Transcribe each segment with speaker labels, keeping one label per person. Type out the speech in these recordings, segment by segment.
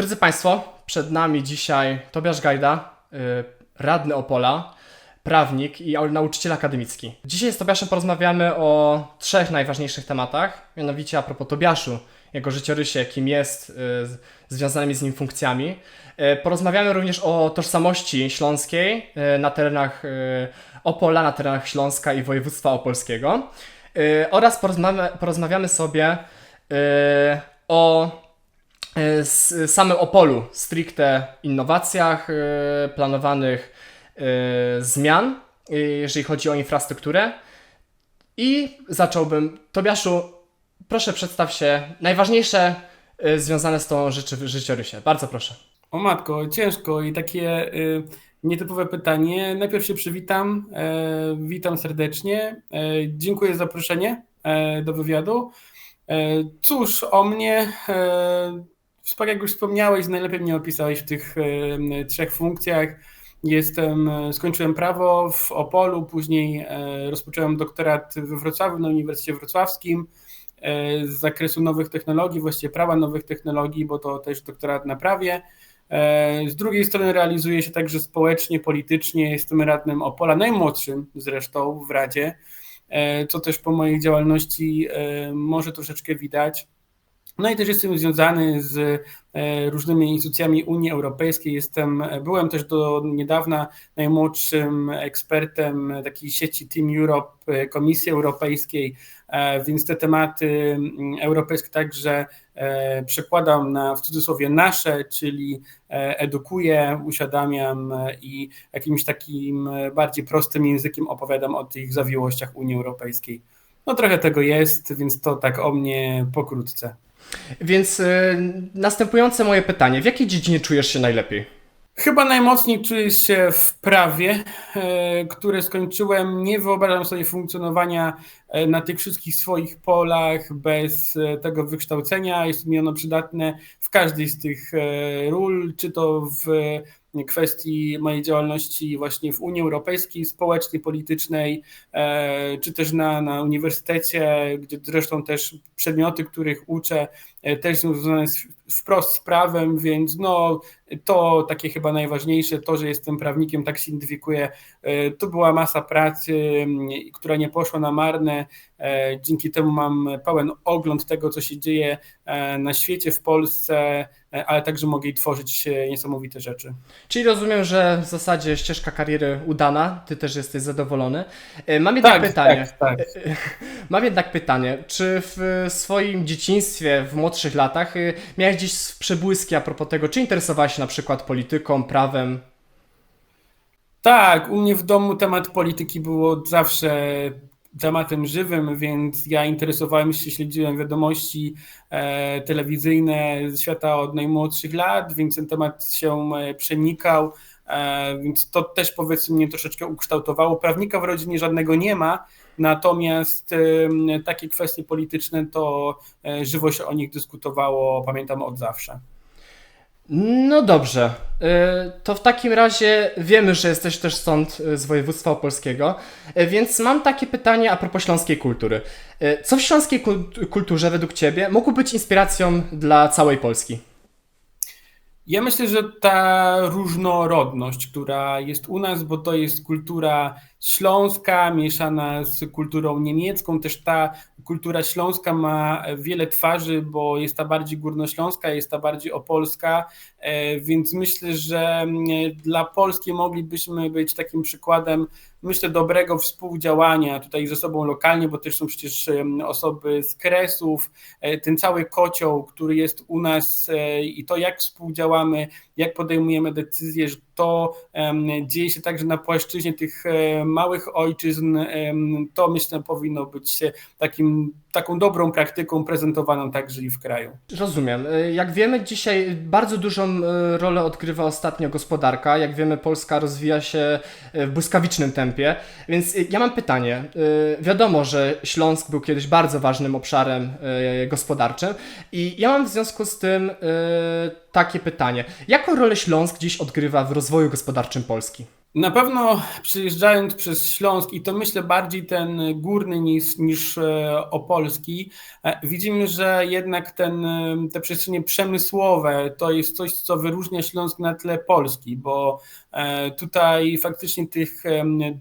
Speaker 1: Drodzy Państwo, przed nami dzisiaj Tobiasz Gajda, y, radny Opola, prawnik i au- nauczyciel akademicki. Dzisiaj z Tobiaszem porozmawiamy o trzech najważniejszych tematach, mianowicie a propos Tobiaszu, jego życiorysie, kim jest, y, związanymi z nim funkcjami. Y, Porozmawiamy również o tożsamości śląskiej na terenach Opola, na terenach Śląska i województwa opolskiego. Oraz porozmawiamy, porozmawiamy sobie o z samym Opolu, stricte innowacjach, e, planowanych e, zmian, e, jeżeli chodzi o infrastrukturę. I zacząłbym. Tobiaszu, proszę przedstaw się najważniejsze e, związane z tą rzeczy, życiorysie. Bardzo proszę.
Speaker 2: O matko, ciężko i takie y, nietypowe pytanie. Najpierw się przywitam. E, witam serdecznie. E, dziękuję za zaproszenie e, do wywiadu. E, cóż, o mnie, tak jak już wspomniałeś, najlepiej mnie opisałeś w tych trzech funkcjach. Jestem, e, skończyłem prawo w Opolu, później e, rozpocząłem doktorat we Wrocławiu na Uniwersytecie Wrocławskim e, z zakresu nowych technologii, właściwie prawa nowych technologii, bo to też doktorat na prawie. Z drugiej strony realizuję się także społecznie, politycznie. Jestem radnym Opola, najmłodszym zresztą w Radzie, co też po mojej działalności może troszeczkę widać. No i też jestem związany z e, różnymi instytucjami Unii Europejskiej. Jestem, byłem też do niedawna najmłodszym ekspertem takiej sieci Team Europe e, Komisji Europejskiej, e, więc te tematy europejskie także e, przekładam na w cudzysłowie nasze, czyli e, edukuję, uświadamiam e, i jakimś takim e, bardziej prostym językiem opowiadam o tych zawiłościach Unii Europejskiej. No trochę tego jest, więc to tak o mnie pokrótce.
Speaker 1: Więc e, następujące moje pytanie. W jakiej dziedzinie czujesz się najlepiej?
Speaker 2: Chyba najmocniej czuję się w prawie, e, które skończyłem. Nie wyobrażam sobie funkcjonowania na tych wszystkich swoich polach bez e, tego wykształcenia. Jest mi ono przydatne w każdej z tych e, ról, czy to w kwestii mojej działalności właśnie w Unii Europejskiej, społecznej, politycznej, e, czy też na, na uniwersytecie, gdzie zresztą też przedmioty, których uczę, e, też są związane z, wprost z prawem, więc no, to takie chyba najważniejsze, to, że jestem prawnikiem, tak się identyfikuję. E, To była masa pracy, która nie poszła na marne. E, Dzięki temu mam pełen ogląd tego, co się dzieje e, na świecie, w Polsce, e, ale także mogę i tworzyć niesamowite rzeczy.
Speaker 1: Czyli rozumiem, że w zasadzie ścieżka kariery udana, ty też jesteś zadowolony. Mam jednak pytanie.
Speaker 2: tak, tak.
Speaker 1: Mam jednak pytanie, czy w swoim dzieciństwie, w młodszych latach miałeś gdzieś przebłyski a propos tego, czy interesowałeś się na przykład polityką, prawem?
Speaker 2: Tak, u mnie w domu temat polityki był od zawsze tematem żywym, więc ja interesowałem się, śledziłem wiadomości e, telewizyjne świata od najmłodszych lat, więc ten temat się e, przenikał, e, więc to też powiedzmy mnie troszeczkę ukształtowało. Prawnika w rodzinie żadnego nie ma, natomiast takie kwestie polityczne to żywo się o nich dyskutowało, pamiętam od zawsze.
Speaker 1: No dobrze, y, to w takim razie wiemy, że jesteś też stąd y, z województwa opolskiego, y, więc mam takie pytanie a propos śląskiej kultury. Co w śląskiej kul- kulturze według Ciebie mogło być inspiracją dla całej Polski?
Speaker 2: Ja myślę, że ta różnorodność, która jest u nas, bo to jest kultura śląska mieszana z kulturą niemiecką, też ta kultura śląska ma wiele twarzy, bo jest ta bardziej górnośląska, jest ta bardziej opolska, e, więc myślę, że mm, dla Polski moglibyśmy być takim przykładem, myślę, dobrego współdziałania tutaj ze sobą lokalnie, bo też są przecież em, osoby z Kresów, e, ten cały kocioł, który jest u nas e, i to jak współdziałamy, jak podejmujemy decyzje, to dzieje się także na płaszczyźnie tych e, małych ojczyzn, to myślę powinno być takim, taką dobrą praktyką prezentowaną także i w kraju.
Speaker 1: Rozumiem. Y, Jak wiemy, dzisiaj bardzo dużą y, rolę odgrywa ostatnio gospodarka. Jak wiemy, Polska rozwija się y, w błyskawicznym tempie. Więc ja mam pytanie. Wiadomo, że Śląsk był kiedyś bardzo ważnym obszarem gospodarczym i ja mam w związku z tym takie pytanie. Jaką rolę Śląsk dziś odgrywa w rozwoju gospodarczym Polski?
Speaker 2: Na pewno przyjeżdżając przez Śląsk i to myślę bardziej ten górny niż, niż e, opolski, e, widzimy, że jednak ten, e, te przestrzenie przemysłowe to jest coś, co wyróżnia Śląsk na tle Polski, bo tutaj faktycznie tych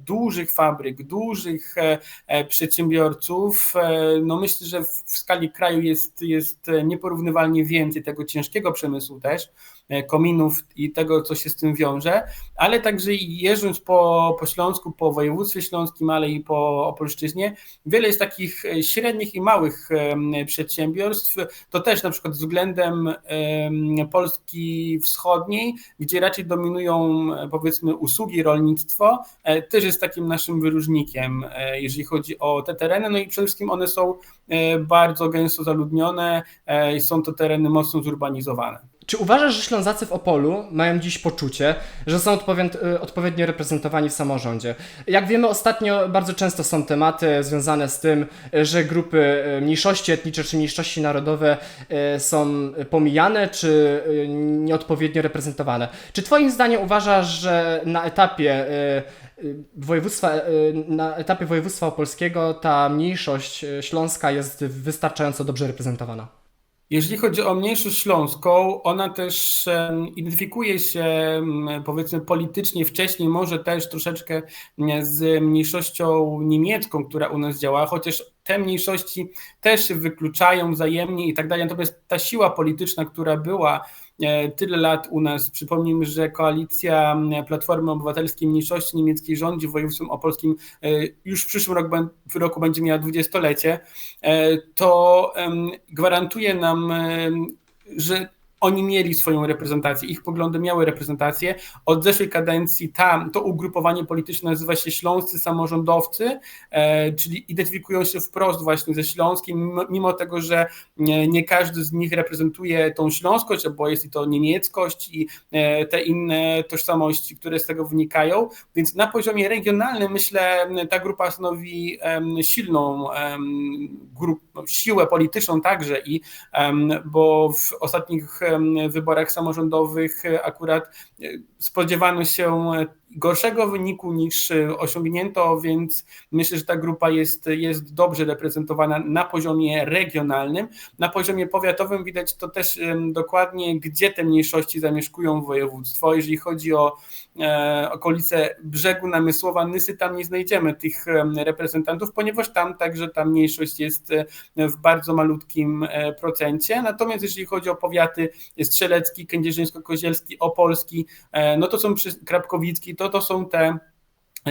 Speaker 2: dużych fabryk, dużych przedsiębiorców, no myślę, że w, skali kraju jest, jest nieporównywalnie więcej tego ciężkiego przemysłu też, kominów i tego, co się z tym wiąże ale także jeżdżąc po, po Śląsku, po województwie śląskim, ale i po Opolszczyźnie, wiele jest takich e, średnich i małych przedsiębiorstw. To też na przykład względem em, Polski Wschodniej, gdzie raczej dominują e, powiedzmy usługi, rolnictwo, e, też jest takim naszym wyróżnikiem, e, jeżeli chodzi o te tereny. No i przede wszystkim one są e, bardzo gęsto zaludnione e, są to tereny mocno zurbanizowane.
Speaker 1: Czy uważasz, że Ślązacy w Opolu mają dziś poczucie, że są y, odpowiednio reprezentowani w samorządzie? Jak wiemy, ostatnio bardzo często są tematy związane z tym, że grupy y, mniejszości etniczne czy mniejszości narodowe y, są pomijane czy nieodpowiednio reprezentowane. Czy Twoim zdaniem uważasz, że na etapie województwa, na etapie województwa opolskiego ta mniejszość śląska jest wystarczająco dobrze reprezentowana?
Speaker 2: Jeżeli chodzi o mniejszość śląską, ona też identyfikuje się powiedzmy politycznie wcześniej, może też troszeczkę z mniejszością niemiecką, która u nas działa, chociaż te mniejszości też się wykluczają wzajemnie i tak dalej. Natomiast ta siła polityczna, która była tyle lat u nas, przypomnijmy, że koalicja Platformy Obywatelskiej Mniejszości Niemieckiej rządzi województwem opolskim. E, już w przyszłym roku, w roku będzie miała dwudziestolecie, e, to gwarantuje nam, że oni mieli swoją reprezentację, ich poglądy miały reprezentację. Od zeszłej kadencji tam to ugrupowanie polityczne nazywa się Śląscy Samorządowcy, e, czyli identyfikują się wprost właśnie ze Śląskiem, mimo, tego, że nie, każdy z nich reprezentuje tą śląskość, bo jest i to niemieckość i e, te inne tożsamości, które z tego wynikają, więc na poziomie regionalnym myślę ta grupa stanowi silną grup, siłę polityczną także i bo w ostatnich wyborach samorządowych e, akurat e, spodziewano się e, gorszego wyniku niż e, osiągnięto, więc myślę, że ta grupa jest, jest dobrze reprezentowana na poziomie regionalnym. Na poziomie powiatowym widać to też dokładnie, gdzie te mniejszości zamieszkują województwo. Jeżeli chodzi o e, okolice brzegu Namysłowa, Nysy, tam nie znajdziemy tych reprezentantów, ponieważ tam także ta mniejszość jest e, w bardzo malutkim procencie. Natomiast jeżeli chodzi o powiaty strzelecki, kędzierzyńsko-kozielski, opolski, no to są Krapkowicki, to to są te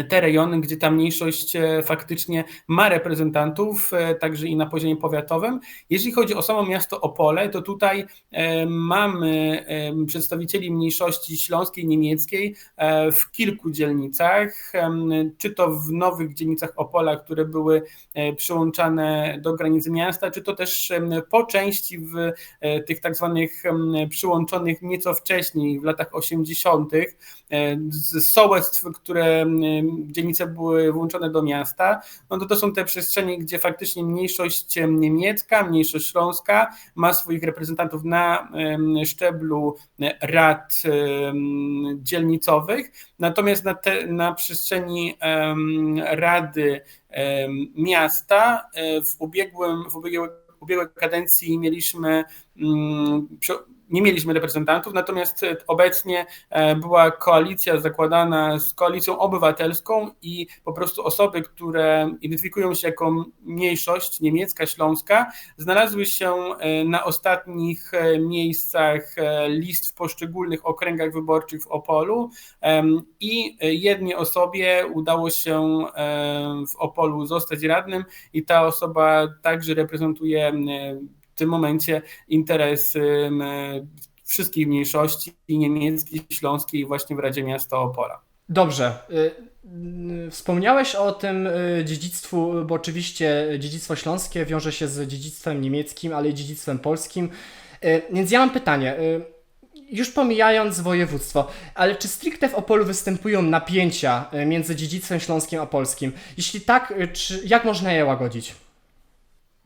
Speaker 2: te rejony, gdzie ta mniejszość e, faktycznie ma reprezentantów, e, także i na poziomie powiatowym. Jeżeli chodzi o samo miasto Opole, to tutaj e, mamy przedstawicieli mniejszości śląskiej, niemieckiej w kilku dzielnicach, czy to w nowych dzielnicach Opola, które były przyłączane do granicy miasta, czy to też po części w tych tak zwanych przyłączonych nieco wcześniej, w latach 80., e, z sołectw, które dzielnice były włączone do miasta, no to to są te przestrzenie, gdzie faktycznie mniejszość em, niemiecka, mniejszość śląska ma swoich reprezentantów na szczeblu e, rad dzielnicowych, natomiast na, te, na przestrzeni rady miasta e, w ubiegłym, w ubiegłej, kadencji mieliśmy nie mieliśmy reprezentantów, natomiast e, obecnie e, była koalicja zakładana z koalicją obywatelską i po prostu osoby, które identyfikują się jako mniejszość niemiecka, śląska, znalazły się e, na ostatnich miejscach list w poszczególnych okręgach wyborczych w Opolu i jednej osobie udało się w Opolu zostać radnym i ta osoba także reprezentuje tym momencie interesy wszystkich mniejszości niemieckiej, śląskiej właśnie w Radzie Miasta Opola.
Speaker 1: Dobrze. Y, y, Wspomniałeś o tym y, dziedzictwu, bo oczywiście dziedzictwo śląskie wiąże się z dziedzictwem niemieckim, ale i dziedzictwem polskim. Więc ja mam pytanie. Już pomijając województwo, ale czy stricte w Opolu występują napięcia między dziedzictwem śląskim a polskim? Jeśli tak, czy, jak można je łagodzić?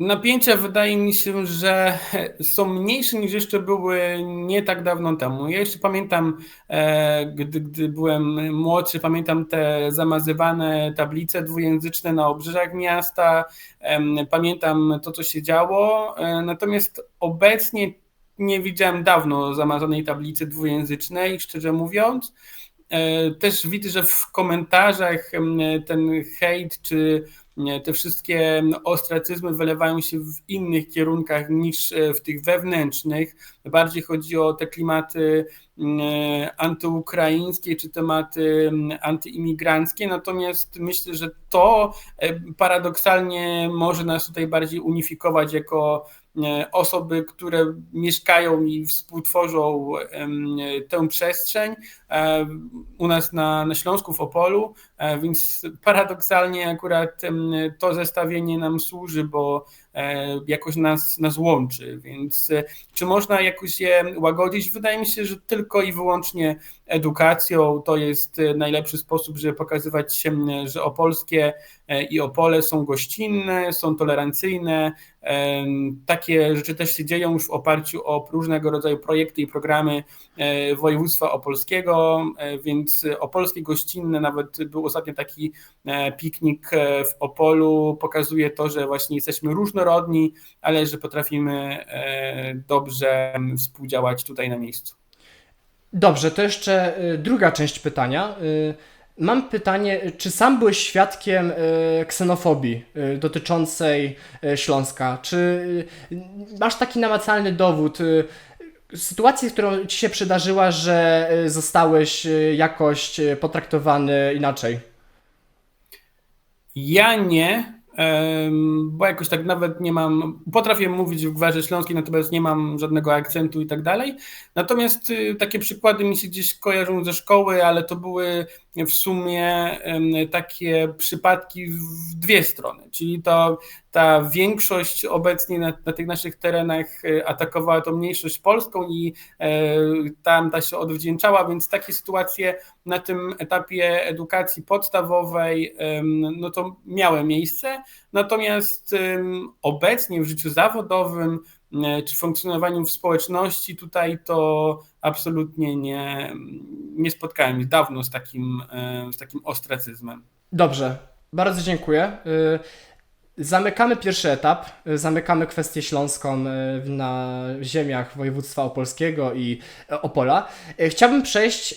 Speaker 2: Napięcia wydaje mi się, że są mniejsze niż jeszcze były nie tak dawno temu. Ja jeszcze pamiętam, e, gdy, gdy byłem młodszy, pamiętam te zamazywane tablice dwujęzyczne na obrzeżach miasta, pamiętam to, co się działo. E, natomiast obecnie nie widziałem dawno zamazanej tablicy dwujęzycznej, szczerze mówiąc. E, też widzę, że w komentarzach ten hejt czy te wszystkie ostracyzmy wylewają się w innych kierunkach niż e, w tych wewnętrznych. Bardziej chodzi o te klimaty antyukraińskie czy tematy antyimigranckie, natomiast myślę, że to e, paradoksalnie może nas tutaj bardziej unifikować jako E, osoby, które mieszkają i współtworzą tę przestrzeń e, u nas na, na Śląsku w Opolu, e, więc paradoksalnie akurat to zestawienie nam służy, bo jakoś nas, nas łączy, więc czy można jakoś je łagodzić? Wydaje mi się, że tylko i wyłącznie edukacją to jest najlepszy sposób, żeby pokazywać, że opolskie i Opole są gościnne, są tolerancyjne, takie rzeczy też się dzieją już w oparciu o różnego rodzaju projekty i programy e, województwa opolskiego, e, więc opolskie gościnne, nawet był ostatnio taki e, piknik w Opolu, pokazuje to, że właśnie jesteśmy różnorodni, ale że potrafimy dobrze współdziałać tutaj na miejscu.
Speaker 1: Dobrze, to jeszcze druga część pytania. Mam pytanie, czy sam byłeś świadkiem e, ksenofobii e, dotyczącej e, Śląska? Czy masz taki namacalny dowód, sytuacji, którą ci się przydarzyła, że zostałeś jakoś potraktowany inaczej?
Speaker 2: Ja nie, bo jakoś tak nawet nie mam, potrafię mówić w gwarze śląskiej, natomiast nie mam żadnego akcentu i tak dalej. Natomiast y, takie przykłady mi się gdzieś kojarzą ze szkoły, ale to były w sumie takie przypadki w dwie strony, czyli to ta większość obecnie na, na tych naszych terenach e, atakowała tą mniejszość polską i e, tam ta się odwdzięczała, więc takie sytuacje na tym etapie edukacji podstawowej no to miały miejsce, natomiast obecnie w życiu zawodowym e, czy funkcjonowaniu w społeczności tutaj to absolutnie nie, nie spotkałem się dawno z takim, z takim ostracyzmem.
Speaker 1: Dobrze, bardzo dziękuję. Y, Zamykamy pierwszy etap, zamykamy kwestię śląską e, na ziemiach województwa opolskiego i e, Opola. E, chciałbym przejść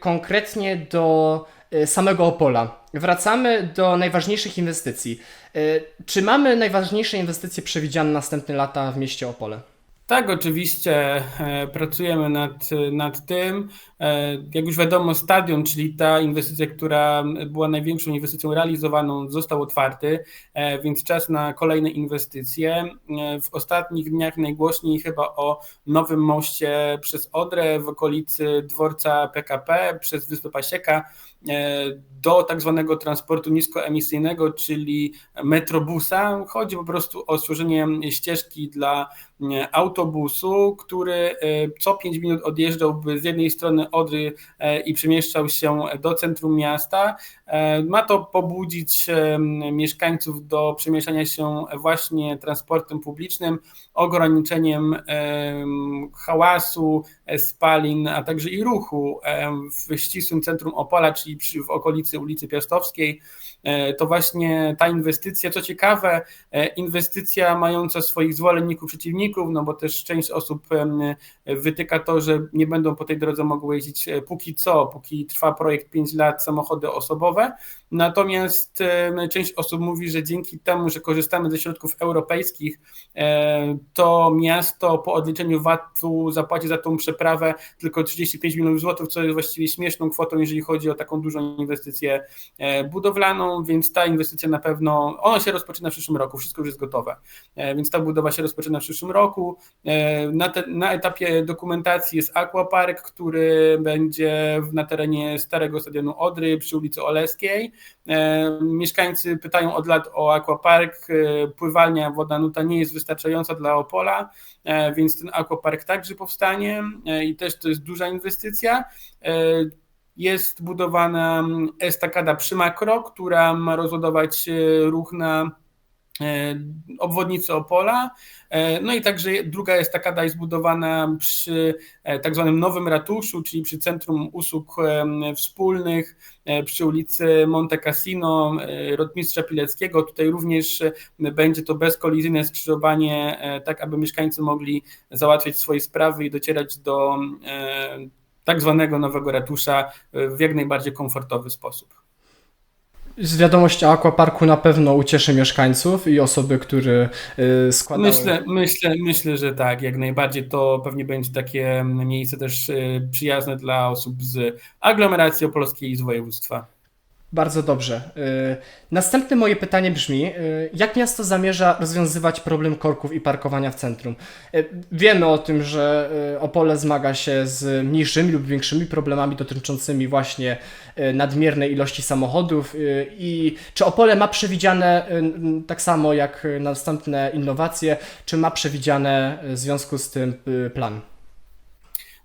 Speaker 1: konkretnie do samego Opola. Wracamy do najważniejszych inwestycji. Czy mamy najważniejsze inwestycje przewidziane na następne lata w mieście Opole?
Speaker 2: Tak, oczywiście e, pracujemy nad, nad tym. E, jak już wiadomo, stadion, czyli ta inwestycja, która była największą inwestycją realizowaną, został otwarty, e, więc czas na kolejne inwestycje. W ostatnich dniach najgłośniej chyba o nowym moście przez Odrę w okolicy dworca PKP przez Wyspę Pasieka do tak zwanego transportu niskoemisyjnego, czyli metrobusa. Chodzi po prostu o stworzenie ścieżki dla autobusu, który e, co 5 minut odjeżdżałby z jednej strony Odry e, i przemieszczał się do centrum miasta. E, ma to pobudzić mieszkańców do przemieszczania się właśnie transportem publicznym, ograniczeniem hałasu, spalin, a także i ruchu w ścisłym centrum Opola, czyli w okolicy ulicy Piastowskiej. E, to właśnie ta inwestycja, co ciekawe, e, inwestycja mająca swoich zwolenników, przeciwników, no bo też część osób wytyka to, że nie będą po tej drodze mogły jeździć e, póki co, póki trwa projekt 5 lat samochody osobowe. Natomiast część osób mówi, że dzięki temu, że korzystamy ze środków europejskich, to miasto po odliczeniu VAT-u zapłaci za tą przeprawę tylko 35 milionów złotych, co jest właściwie śmieszną kwotą, jeżeli chodzi o taką dużą inwestycję budowlaną więc ta inwestycja na pewno, ona się rozpoczyna w przyszłym roku, wszystko już jest gotowe, e, więc ta budowa się rozpoczyna w przyszłym roku. E, na, te, na etapie dokumentacji jest aquapark, który będzie na terenie starego stadionu Odry przy ulicy Oleskiej. E, mieszkańcy pytają od lat o aquapark, pływalnia woda nuta nie jest wystarczająca dla Opola, więc ten aquapark także powstanie i też to jest duża inwestycja. Jest budowana estakada przy makro, która ma rozładować e, ruch na obwodnicy Opola. No i także druga estakada jest budowana przy tak zwanym Nowym Ratuszu, czyli przy Centrum Usług Wspólnych, przy ulicy Monte Cassino, Rotmistrza Pileckiego. Tutaj również będzie to bezkolizyjne skrzyżowanie, tak aby mieszkańcy mogli załatwiać swoje sprawy i docierać do tak zwanego Nowego Ratusza w jak najbardziej komfortowy sposób.
Speaker 1: Z wiadomości o Aquaparku na pewno ucieszy mieszkańców i osoby, które y, składały...
Speaker 2: Myślę, myślę, myślę, że tak, jak najbardziej to pewnie będzie takie miejsce też y, przyjazne dla osób z aglomeracji opolskiej i z województwa.
Speaker 1: Bardzo dobrze. Y, następne moje pytanie brzmi: y, jak miasto zamierza rozwiązywać problem korków i parkowania w centrum? Y, wiemy o tym, że Opole zmaga się z mniejszymi lub większymi problemami dotyczącymi właśnie nadmiernej ilości samochodów i czy Opole ma przewidziane tak samo jak następne innowacje, czy ma przewidziane w związku z tym plan?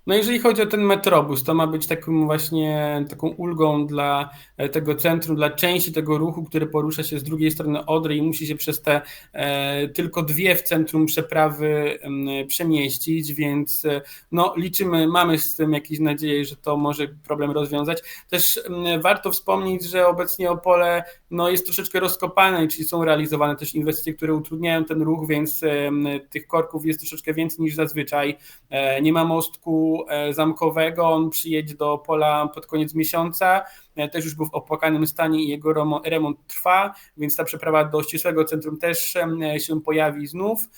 Speaker 2: No jeżeli chodzi o ten metrobus, to ma być taką właśnie taką ulgą dla tego centrum, dla części tego ruchu, który porusza się z drugiej strony Odry i musi się przez te e, tylko dwie w centrum przeprawy e, przemieścić, więc e, no liczymy, mamy z tym jakieś nadzieję, że to może problem rozwiązać. Też warto wspomnieć, że obecnie Opole no, jest troszeczkę rozkopane, czyli są realizowane też inwestycje, które utrudniają ten ruch, więc e, tych korków jest troszeczkę więcej niż zazwyczaj. E, nie ma mostku E, zamkowego. On przyjedzie do pola pod koniec miesiąca. E, też już był w opłakanym stanie i jego remont trwa, więc ta przeprawa do ścisłego centrum też e, się pojawi znów.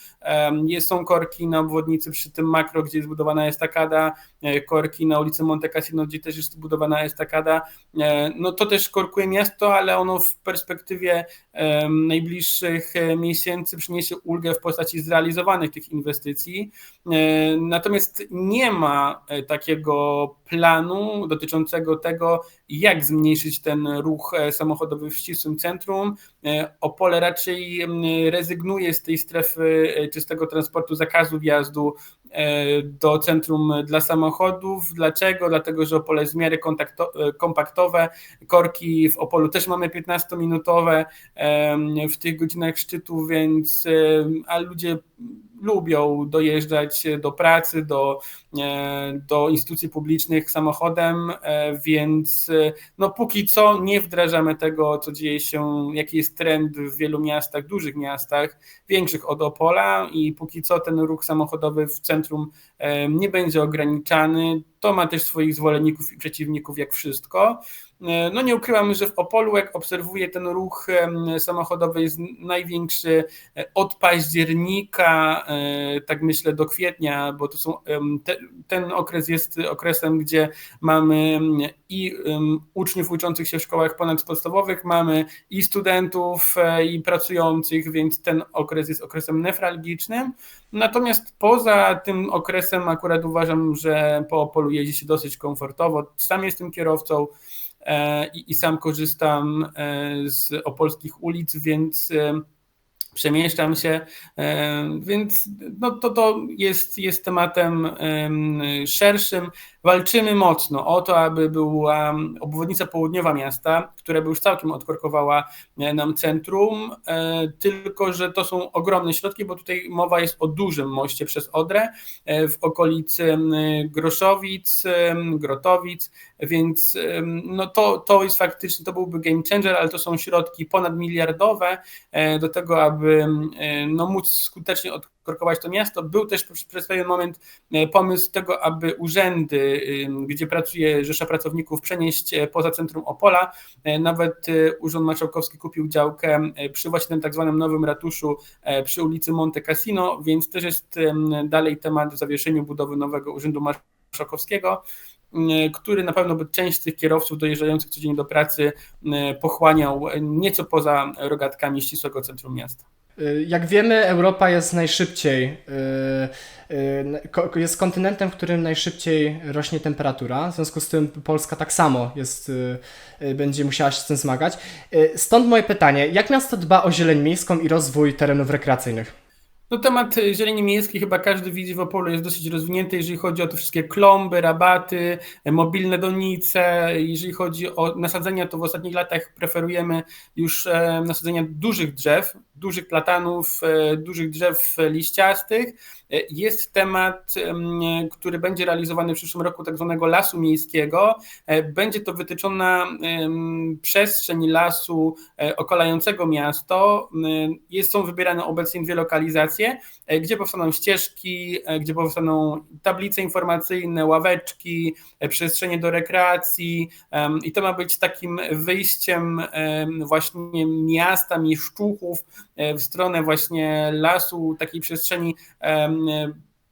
Speaker 2: Są korki na obwodnicy przy tym makro, gdzie jest budowana estakada, korki na ulicy Monte Cassino, gdzie też jest budowana estakada. No to też korkuje miasto, ale ono w perspektywie najbliższych miesięcy przyniesie ulgę w postaci zrealizowanych tych inwestycji. Natomiast nie ma E, takiego planu dotyczącego tego, jak zmniejszyć ten ruch e, samochodowy w ścisłym centrum. E, Opole raczej rezygnuje z tej strefy czystego transportu, zakazu wjazdu do centrum dla samochodów. Dlaczego? Dlatego, że Opole jest w miarę kompaktowe. Korki w Opolu też mamy 15-minutowe w tych godzinach szczytu, więc a ludzie lubią dojeżdżać do pracy, do, e, do instytucji publicznych samochodem, e, więc e, no póki co nie wdrażamy tego, co dzieje się, jaki jest trend w wielu miastach, dużych miastach, większych od Opola i póki co ten ruch samochodowy w centrum nie będzie ograniczany. To ma też swoich zwolenników i przeciwników, jak wszystko. E, no nie ukrywam, że w Opolu, jak obserwuję ten ruch samochodowy, jest największy e, od października, e, tak myślę, do kwietnia, bo to są, te, ten okres jest okresem, gdzie mamy i uczniów uczących się w szkołach ponadpodstawowych, mamy i studentów, i pracujących, więc ten okres jest okresem nefralgicznym. Natomiast poza tym okresem akurat uważam, że po Opolu jeździ się dosyć komfortowo. Sam jestem kierowcą, i, i sam korzystam e, z opolskich ulic, więc e, przemieszczam się, więc no to, to jest, jest tematem szerszym. Walczymy mocno o to, aby była obwodnica południowa miasta, która by już całkiem odkorkowała nam centrum, tylko że to są ogromne środki, bo tutaj mowa jest o dużym moście przez Odrę w okolicy Groszowic, Grotowic, więc no to, to jest faktycznie, to byłby game changer, ale to są środki ponadmiliardowe do tego, aby no, móc skutecznie odkorkować to miasto. Był też przez pewien moment e, pomysł tego, aby urzędy, gdzie pracuje rzesza pracowników, przenieść e, poza centrum Opola. E, nawet Urząd Marszałkowski kupił działkę przy właśnie tym tak zwanym nowym ratuszu przy ulicy Monte Cassino, więc też jest dalej temat w zawieszeniu budowy nowego Urzędu Marszałkowskiego który na pewno by część tych kierowców dojeżdżających codziennie do pracy pochłaniał nieco poza rogatkami ścisłego centrum miasta.
Speaker 1: Y, jak wiemy, Europa jest najszybciej, y, y, jest kontynentem, w którym najszybciej rośnie temperatura. W związku z tym Polska tak samo jest, będzie musiała się z tym zmagać. Stąd moje pytanie: jak miasto dba o zieleń miejską i rozwój terenów rekreacyjnych?
Speaker 2: No temat e, zieleni miejskiej chyba każdy widzi w Opolu jest dosyć rozwinięty, jeżeli chodzi o te wszystkie klomby, rabaty, e, mobilne donice. Jeżeli chodzi o nasadzenia, to w ostatnich latach preferujemy już e, nasadzenia dużych drzew, dużych platanów, e, dużych drzew liściastych. E, jest temat, który będzie realizowany w przyszłym roku, tak zwanego lasu miejskiego. Będzie to wytyczona przestrzeń lasu okalającego miasto. Jest, są wybierane obecnie dwie lokalizacje, gdzie powstaną ścieżki, gdzie powstaną tablice informacyjne, ławeczki, przestrzenie do rekreacji i to ma być takim wyjściem właśnie miasta, mieszczuchów e, w stronę właśnie lasu, takiej przestrzeni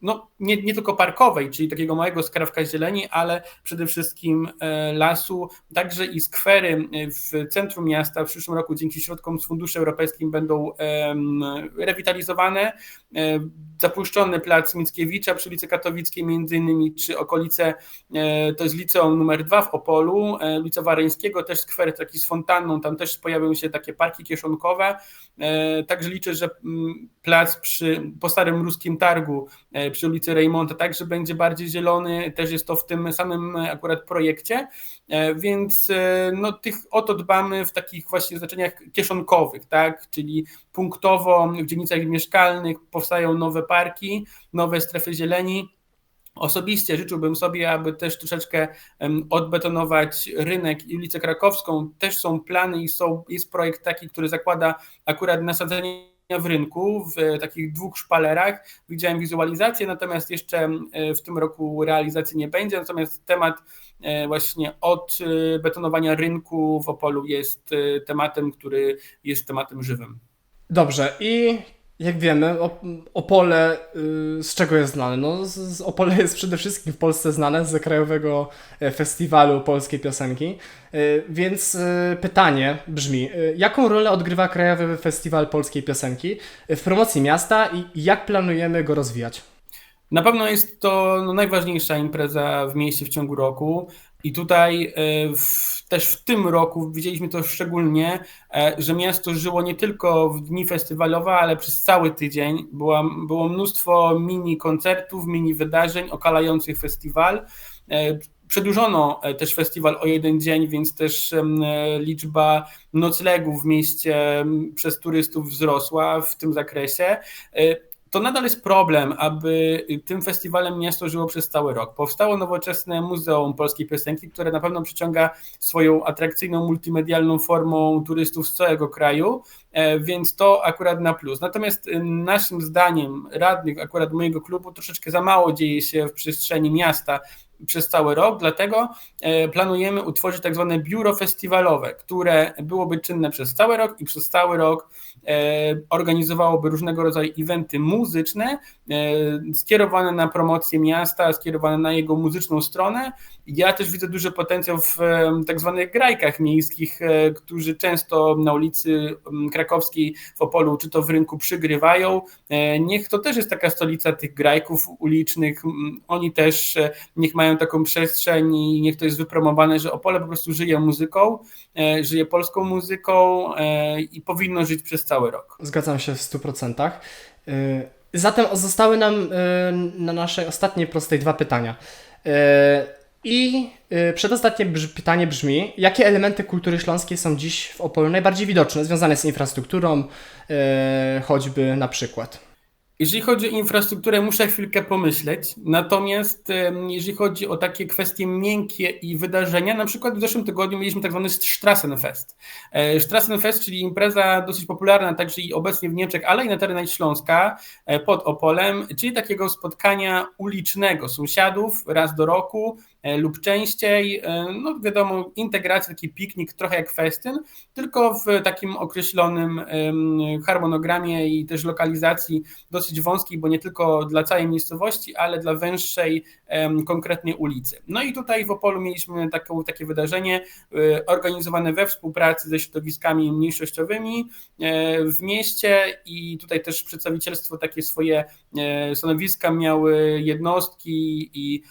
Speaker 2: no, nie, nie tylko parkowej, czyli takiego małego skrawka zieleni, ale przede wszystkim e, lasu, także i skwery w centrum miasta. W przyszłym roku dzięki środkom z funduszy europejskich będą rewitalizowane. E, zapuszczony plac Mickiewicza przy ulicy Katowickiej między innymi, czy okolice, e, to jest liceum numer dwa w Opolu, ulica Wareńskiego, też skwer taki z fontanną, tam też pojawią się takie parki kieszonkowe, także liczę, że mm, plac przy, po Starym Ruskim Targu przy ulicy Reymonta, także będzie bardziej zielony, też jest to w tym samym akurat projekcie, e, więc e, no, tych o to dbamy w takich właśnie znaczeniach kieszonkowych, tak, czyli punktowo w dzielnicach mieszkalnych powstają nowe parki, nowe strefy zieleni, Osobiście życzyłbym sobie, aby też troszeczkę odbetonować rynek i ulicę Krakowską. Też są plany i są, jest projekt taki, który zakłada akurat nasadzenie w rynku w takich dwóch szpalerach. Widziałem wizualizację, natomiast jeszcze e, w tym roku realizacji nie będzie. Natomiast temat e, właśnie od e, betonowania rynku w Opolu jest tematem, który jest tematem żywym.
Speaker 1: Dobrze, i jak wiemy, Opole y, z czego jest znane? No, Opole jest przede wszystkim w Polsce znane z Krajowego e, Festiwalu Polskiej Piosenki. Y, więc y, pytanie brzmi, jaką rolę odgrywa Krajowy Festiwal Polskiej Piosenki w promocji miasta i jak planujemy go rozwijać?
Speaker 2: Na pewno jest to no, najważniejsza impreza w mieście w ciągu roku. I tutaj w, też w tym roku widzieliśmy to szczególnie, e, że miasto żyło nie tylko w dni festiwalowe, ale przez cały tydzień. Było, było mnóstwo mini koncertów, mini wydarzeń okalających festiwal. E, przedłużono e, też festiwal o jeden dzień, więc też liczba noclegów w mieście przez turystów wzrosła w tym zakresie to nadal jest problem, aby tym festiwalem miasto żyło przez cały rok. Powstało nowoczesne Muzeum Polskiej Piosenki, które na pewno przyciąga swoją atrakcyjną, multimedialną formą turystów z całego kraju, e, więc to akurat na plus. Natomiast y, naszym zdaniem, radnych akurat mojego klubu, troszeczkę za mało dzieje się w przestrzeni miasta przez cały rok, dlatego e, planujemy utworzyć tak zwane biuro festiwalowe, które byłoby czynne przez cały rok i przez cały rok e, organizowałoby różnego rodzaju eventy muzyczne e, skierowane na promocję miasta, skierowane na jego muzyczną stronę. Ja też widzę duży potencjał w tak zwanych grajkach miejskich, którzy często na ulicy Krakowskiej w Opolu czy to w rynku przygrywają. Niech to też jest taka stolica tych grajków ulicznych. Oni też niech mają mają taką przestrzeń i niech to jest wypromowane, że Opole po prostu żyje muzyką, e, żyje polską muzyką e, i powinno żyć przez cały rok.
Speaker 1: Zgadzam się w 100%. E, zatem zostały nam na naszej ostatniej prostej dwa pytania. I przedostatnie pytanie brzmi, jakie elementy kultury śląskiej są dziś w Opolu najbardziej widoczne, związane z infrastrukturą, choćby na przykład?
Speaker 2: Jeżeli chodzi o infrastrukturę, muszę chwilkę pomyśleć. Natomiast jeżeli chodzi o takie kwestie miękkie i wydarzenia, na przykład w zeszłym tygodniu mieliśmy tak zwany Strassenfest. E, Strassenfest, czyli impreza dosyć popularna także i obecnie w Niemczech, ale i na terenach Śląska e, pod Opolem, czyli takiego spotkania ulicznego sąsiadów raz do roku, lub częściej. E, no wiadomo, integracja, taki piknik trochę jak festyn, tylko w takim określonym harmonogramie i też lokalizacji dosyć wąskiej, bo nie tylko dla całej miejscowości, ale dla węższej konkretnej ulicy. No i tutaj w Opolu mieliśmy taką, takie wydarzenie e, organizowane we współpracy ze środowiskami mniejszościowymi w mieście i tutaj też przedstawicielstwo takie swoje stanowiska miały jednostki i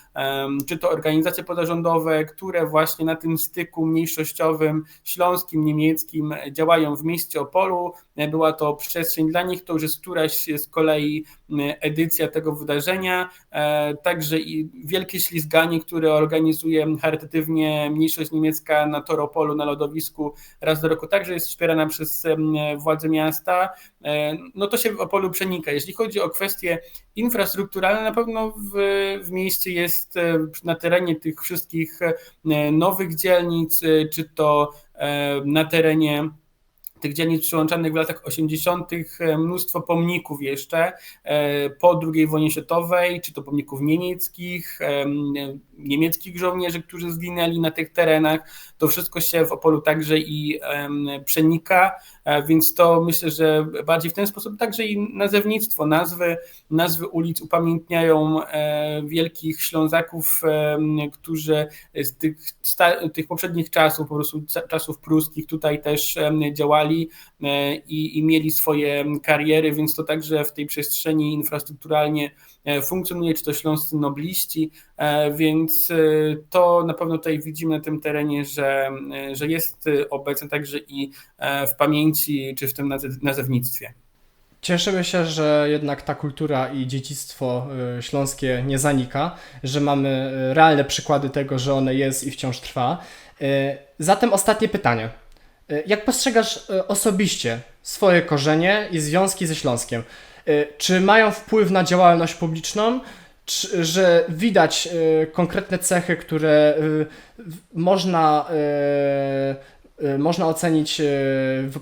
Speaker 2: czy to organizacje organizacje pozarządowe, które właśnie na tym styku mniejszościowym śląskim, niemieckim działają w mieście Opolu. Była to przestrzeń dla nich, to już jest któraś z kolei edycja tego wydarzenia. E, także i wielkie ślizganie, które organizuje charytatywnie mniejszość niemiecka na Toropolu, na lodowisku raz do roku, także jest wspierana przez władze miasta. e, no to się w Opolu przenika. Jeśli chodzi o kwestie infrastrukturalne, na pewno w, w mieście jest e, na terenie tych wszystkich e, nowych dzielnic, e, czy to e, na terenie tych dzielnic przyłączanych w latach 80. e, mnóstwo pomników jeszcze e, po II wojnie światowej, czy to pomników niemieckich, em, niemieckich żołnierzy, którzy zginęli na tych terenach. To wszystko się w Opolu także i przenika, e, więc to myślę, że bardziej w ten sposób także i nazewnictwo, nazwy, nazwy ulic upamiętniają e, wielkich Ślązaków, którzy z tych, tych poprzednich czasów, po prostu czasów pruskich tutaj też działali e, i, i mieli swoje kariery, więc to także w tej przestrzeni infrastrukturalnie e, funkcjonuje, czy to śląscy nobliści, e, więc to na pewno tutaj widzimy na tym terenie, że, że jest obecne także i w pamięci, czy w tym naze- nazewnictwie.
Speaker 1: Cieszymy się, że jednak ta kultura i dziedzictwo śląskie nie zanika, że mamy realne przykłady tego, że one jest i wciąż trwa. Zatem ostatnie pytanie. Y, Jak postrzegasz y, osobiście swoje korzenie i związki ze Śląskiem? Y, Czy mają wpływ na działalność publiczną? Czy, że widać konkretne cechy, które można, można ocenić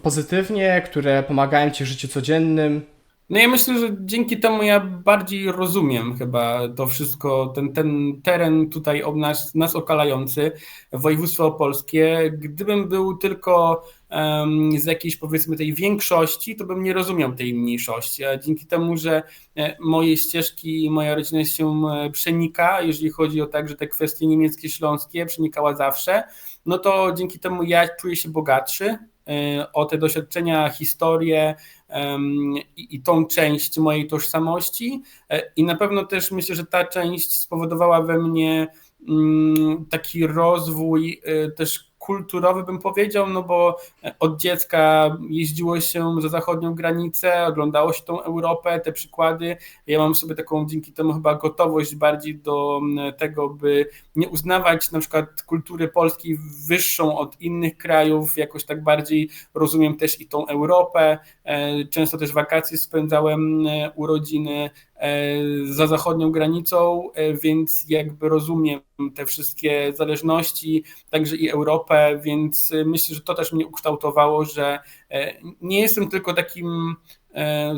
Speaker 1: pozytywnie, które pomagają ci w życiu codziennym?
Speaker 2: No ja myślę, że dzięki temu ja bardziej rozumiem chyba to wszystko, ten, ten teren tutaj ob nas, nas okalający, województwo opolskie. Gdybym był tylko em, z jakiejś powiedzmy tej większości, to bym nie rozumiał tej mniejszości, a dzięki temu, że e, moje ścieżki i moja rodzina się e, przenika, jeżeli chodzi o także te kwestie niemieckie, śląskie, przenikała zawsze, no to dzięki temu ja czuję się bogatszy o te doświadczenia, historię, i, i tą część mojej tożsamości. E, I na pewno też myślę, że ta część spowodowała we mnie mm, taki rozwój e, też kulturowy, bym powiedział, no bo od dziecka jeździło się za zachodnią granicę, oglądało się tą Europę, te przykłady. Ja mam sobie taką dzięki temu chyba gotowość bardziej do mm, tego, by nie uznawać na przykład kultury polskiej wyższą od innych krajów, jakoś tak bardziej rozumiem też i tą Europę. E, Często też wakacje spędzałem e, u rodziny e, za zachodnią granicą, więc jakby rozumiem te wszystkie zależności, także i Europę, więc e, myślę, że to też mnie ukształtowało, że e, nie jestem tylko takim e,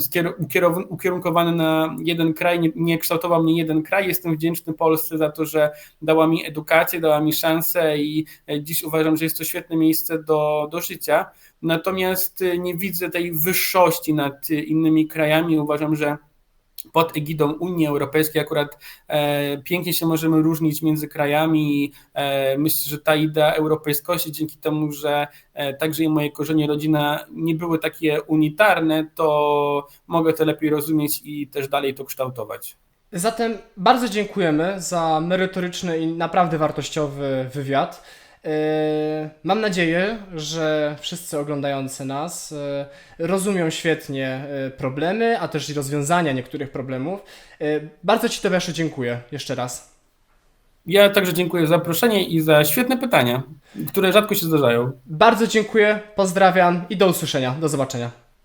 Speaker 2: ukierunkowany na jeden kraj, nie, nie kształtował mnie jeden kraj. Jestem wdzięczny Polsce za to, że dała mi edukację, dała mi szansę i e, dziś uważam, że jest to świetne miejsce do, do życia. Natomiast y, nie widzę tej wyższości nad y, innymi krajami. Uważam, że pod egidą Unii Europejskiej akurat e, pięknie się możemy różnić między krajami. E, myślę, że ta idea europejskości, dzięki temu, że e, także i moje korzenie rodzina nie były takie unitarne, to mogę to lepiej rozumieć i też dalej to kształtować.
Speaker 1: Zatem bardzo dziękujemy za merytoryczny i naprawdę wartościowy wywiad. Yy, Mam nadzieję, że wszyscy oglądający nas yy, rozumią świetnie yy, problemy, a też i rozwiązania niektórych problemów. Bardzo Ci, Tobiaszu, dziękuję jeszcze raz.
Speaker 2: Ja także dziękuję za zaproszenie i za świetne pytania, które rzadko się zdarzają.
Speaker 1: Bardzo dziękuję, pozdrawiam i do usłyszenia. Do zobaczenia.